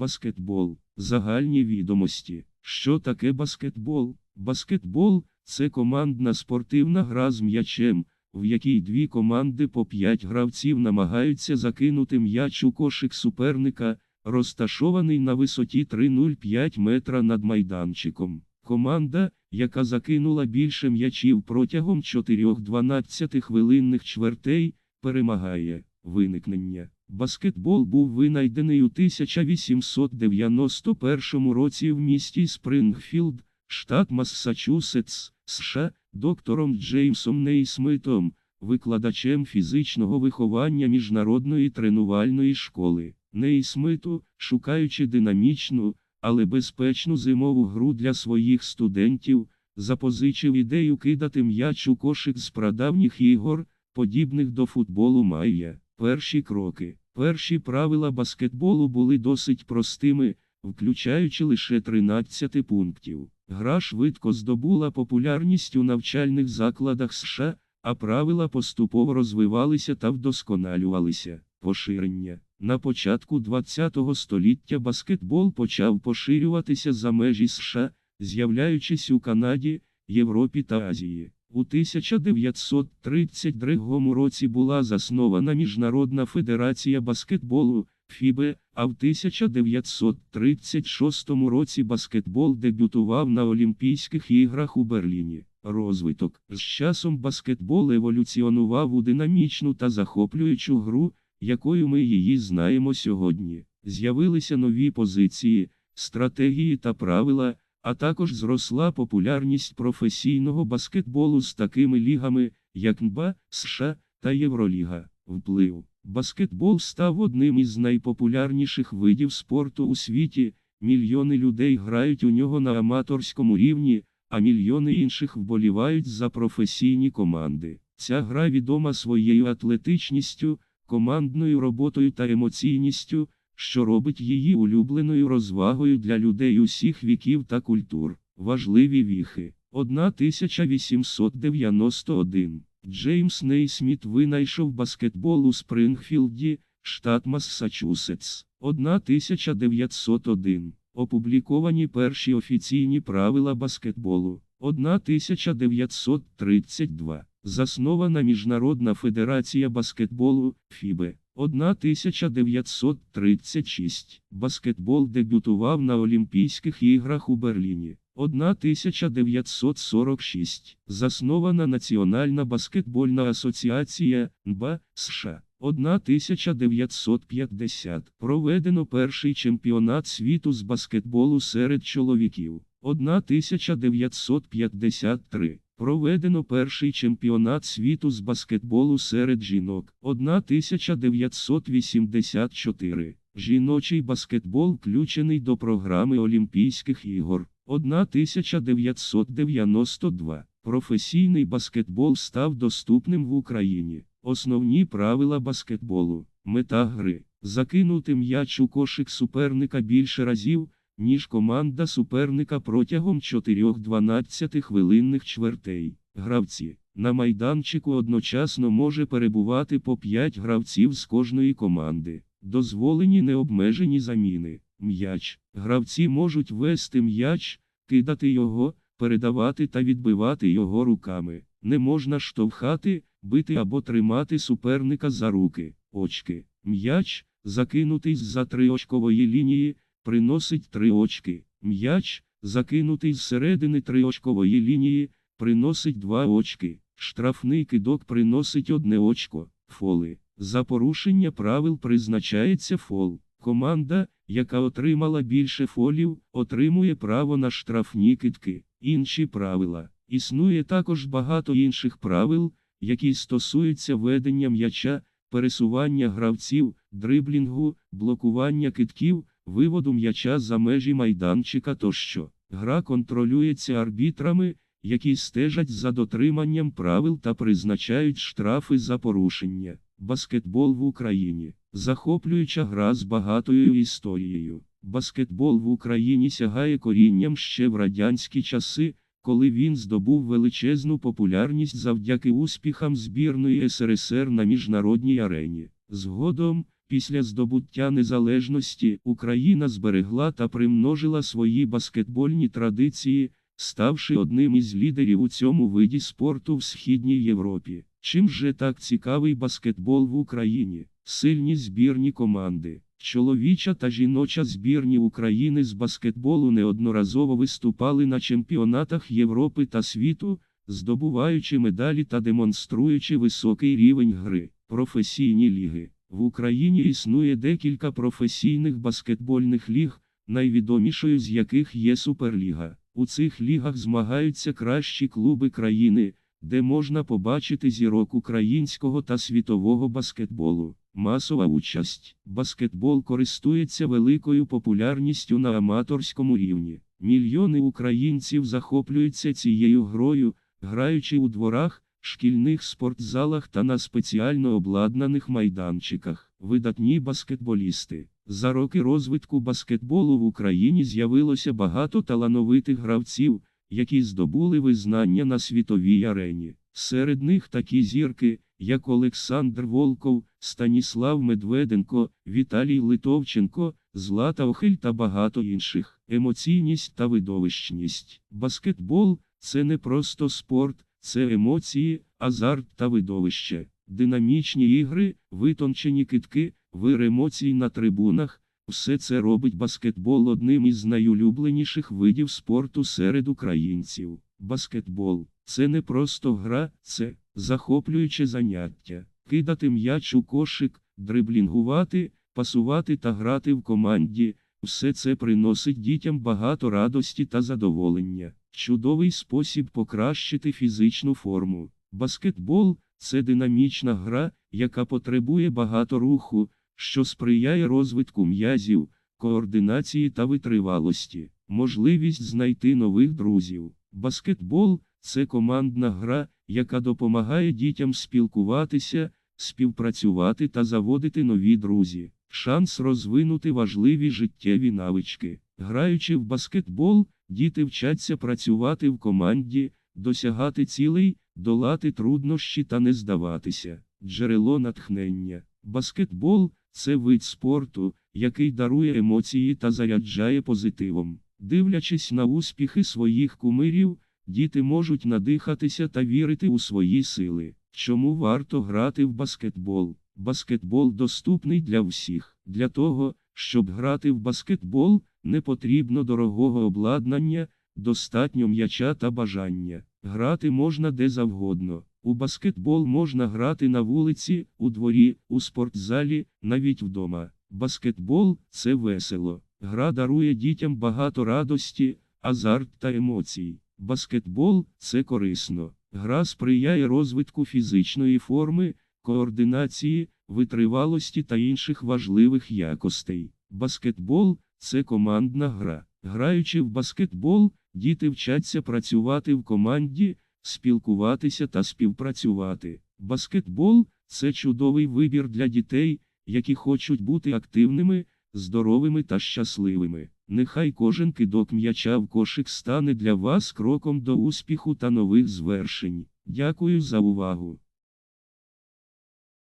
Баскетбол. Загальні відомості. Що таке баскетбол? Баскетбол це командна спортивна гра з м'ячем, в якій дві команди по п'ять гравців намагаються закинути м'яч у кошик суперника, розташований на висоті 3,05 метра над майданчиком. Команда, яка закинула більше м'ячів протягом 4-12 хвилинних чвертей, перемагає. Виникнення. Баскетбол був винайдений у 1891 році в місті Спрингфілд, штат Массачусетс, США, доктором Джеймсом Нейсмитом, викладачем фізичного виховання міжнародної тренувальної школи. Нейсмиту, шукаючи динамічну, але безпечну зимову гру для своїх студентів, запозичив ідею кидати м'яч у кошик з прадавніх ігор, подібних до футболу Майя. Перші кроки. Перші правила баскетболу були досить простими, включаючи лише 13 пунктів. Гра швидко здобула популярність у навчальних закладах США, а правила поступово розвивалися та вдосконалювалися. Поширення. На початку ХХ століття баскетбол почав поширюватися за межі США, з'являючись у Канаді, Європі та Азії. У 1932 році була заснована Міжнародна федерація баскетболу ФІБЕ, а в 1936 році баскетбол дебютував на Олімпійських іграх у Берліні. Розвиток з часом баскетбол еволюціонував у динамічну та захоплюючу гру, якою ми її знаємо сьогодні. З'явилися нові позиції, стратегії та правила а також зросла популярність професійного баскетболу з такими лігами, як НБА, США та Євроліга. Вплив. Баскетбол став одним із найпопулярніших видів спорту у світі. Мільйони людей грають у нього на аматорському рівні, а мільйони інших вболівають за професійні команди. Ця гра відома своєю атлетичністю, командною роботою та емоційністю що робить її улюбленою розвагою для людей усіх віків та культур. Важливі віхи. 1891. Джеймс Нейсміт винайшов баскетбол у Спрингфілді, штат Массачусетс. 1901. Опубліковані перші офіційні правила баскетболу. 1932. Заснована Міжнародна федерація баскетболу ФІБЕ. 1936. Баскетбол дебютував на Олімпійських іграх у Берліні. 1946. Заснована Національна баскетбольна асоціація НБА США. 1950. Проведено перший чемпіонат світу з баскетболу серед чоловіків. 1953. Проведено перший чемпіонат світу з баскетболу серед жінок. 1984. Жіночий баскетбол включений до програми Олімпійських ігор. 1992. Професійний баскетбол став доступним в Україні. Основні правила баскетболу. Мета гри. Закинути м'яч у кошик суперника більше разів ніж команда суперника протягом 4-12 хвилинних чвертей. Гравці. На майданчику одночасно може перебувати по 5 гравців з кожної команди. Дозволені необмежені заміни. М'яч. Гравці можуть вести м'яч, кидати його, передавати та відбивати його руками. Не можна штовхати, бити або тримати суперника за руки. Очки. М'яч, закинутий з-за триочкової лінії, приносить три очки. М'яч, закинутий з середини триочкової лінії, приносить два очки. Штрафний кидок приносить одне очко. Фоли. За порушення правил призначається фол. Команда, яка отримала більше фолів, отримує право на штрафні кидки. Інші правила. Існує також багато інших правил, які стосуються ведення м'яча, пересування гравців, дриблінгу, блокування китків, виводу м'яча за межі майданчика тощо. Гра контролюється арбітрами, які стежать за дотриманням правил та призначають штрафи за порушення. Баскетбол в Україні захоплююча гра з багатою історією. Баскетбол в Україні сягає корінням ще в радянські часи, коли він здобув величезну популярність завдяки успіхам збірної СРСР на міжнародній арені. Згодом, Після здобуття незалежності Україна зберегла та примножила свої баскетбольні традиції, ставши одним із лідерів у цьому виді спорту в Східній Європі. Чим же так цікавий баскетбол в Україні? Сильні збірні команди. Чоловіча та жіноча збірні України з баскетболу неодноразово виступали на чемпіонатах Європи та світу, здобуваючи медалі та демонструючи високий рівень гри. Професійні ліги. В Україні існує декілька професійних баскетбольних ліг, найвідомішою з яких є Суперліга. У цих лігах змагаються кращі клуби країни, де можна побачити зірок українського та світового баскетболу. Масова участь. Баскетбол користується великою популярністю на аматорському рівні. Мільйони українців захоплюються цією грою, граючи у дворах, шкільних спортзалах та на спеціально обладнаних майданчиках. Видатні баскетболісти. За роки розвитку баскетболу в Україні з'явилося багато талановитих гравців, які здобули визнання на світовій арені. Серед них такі зірки, як Олександр Волков, Станіслав Медведенко, Віталій Литовченко, Злата Охель та багато інших. Емоційність та видовищність. Баскетбол це не просто спорт, це емоції, азарт та видовище. Динамічні ігри, витончені китки, вир емоцій на трибунах. Все це робить баскетбол одним із найулюбленіших видів спорту серед українців. Баскетбол це не просто гра, це захоплююче заняття. Кидати м'яч у кошик, дриблінгувати, пасувати та грати в команді. Все це приносить дітям багато радості та задоволення. Чудовий спосіб покращити фізичну форму. Баскетбол це динамічна гра, яка потребує багато руху, що сприяє розвитку м'язів, координації та витривалості, можливість знайти нових друзів. Баскетбол це командна гра, яка допомагає дітям спілкуватися, співпрацювати та заводити нові друзі. Шанс розвинути важливі життєві навички. Граючи в баскетбол, діти вчаться працювати в команді, досягати цілей, долати труднощі та не здаватися. Джерело натхнення. Баскетбол це вид спорту, який дарує емоції та заряджає позитивом. Дивлячись на успіхи своїх кумирів, діти можуть надихатися та вірити у свої сили. Чому варто грати в баскетбол? Баскетбол доступний для всіх. Для того, щоб грати в баскетбол, не потрібно дорогого обладнання, достатньо м'яча та бажання. Грати можна де завгодно. У баскетбол можна грати на вулиці, у дворі, у спортзалі, навіть вдома. Баскетбол це весело. Гра дарує дітям багато радості, азарт та емоцій. Баскетбол це корисно. Гра сприяє розвитку фізичної форми, координації, витривалості та інших важливих якостей. Баскетбол це командна гра. Граючи в баскетбол, діти вчаться працювати в команді, спілкуватися та співпрацювати. Баскетбол це чудовий вибір для дітей, які хочуть бути активними, здоровими та щасливими. Нехай кожен кидок м'яча в кошик стане для вас кроком до успіху та нових звершень. Дякую за увагу.